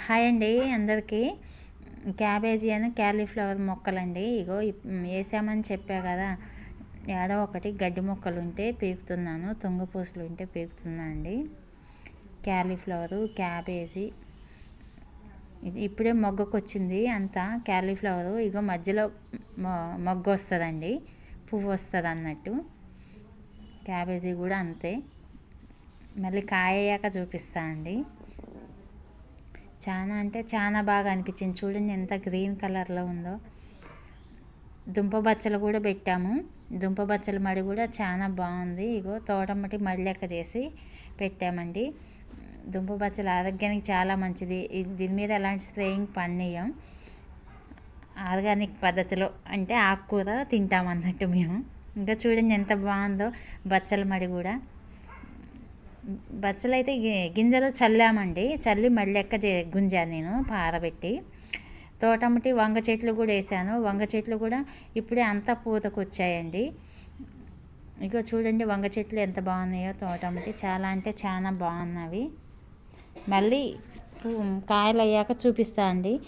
Hi అండి అందరికీ. Cabbage అని క్యాలీఫ్లవర్ మొక్కలండి. ఇగో వేసామని చెప్పా కదా. ఏడో ఒకటి గడ్డి మొక్కలు ఉంటే పీకుతున్నాను తుంగ పూసలు ఉంటే పీకుతున్నా అండి. Cauliflower cabbage. ఇది ఇప్పుడే మొగ్గకు వచ్చింది అంతా క్యాలీఫ్లవరు. ఇగో మధ్యలో మొ- మొగ్గ వస్తుందండి పువ్వు వస్తుంది అన్నట్టు క్యాబేజీ కూడా అంతే. మళ్ళీ కాయ అయ్యాక చూపిస్తా అండి. చాలా అంటే చాలా బాగా అనిపించింది. చూడండి ఎంత గ్రీన్ కలర్లో ఉందో. దుంప బచ్చలు కూడా పెట్టాము. దుంప బచ్చల మడి కూడా చాలా బాగుంది. ఇగో తోటమ్మటి మడి లెక్క చేసి పెట్టామండి. దుంప బచ్చలు ఆరోగ్యానికి చాలా మంచిది. దీని మీద ఎలాంటి స్ప్రేయింగ్ పనియం ఆర్గానిక్ పద్ధతిలో అంటే ఆకుకూర తింటాం అన్నట్టు మేము. ఇంకా చూడండి ఎంత బాగుందో బచ్చల మడి కూడా. బచ్చలు అయితే గింజలు చల్లామండి. చల్లి మళ్ళీ లెక్క గుంజాను నేను పారబెట్టి. తోటమ్మటి వంగ చెట్లు కూడా వేసాను. వంగ చెట్లు కూడా ఇప్పుడే అంతా పూతకు వచ్చాయండి ఇక చూడండి వంగ చెట్లు ఎంత బాగున్నాయో తోటమ్మటి చాలా అంటే చాలా బాగున్నవి. మళ్ళీ పూ- కాయలు అయ్యాక చూపిస్తా అండి.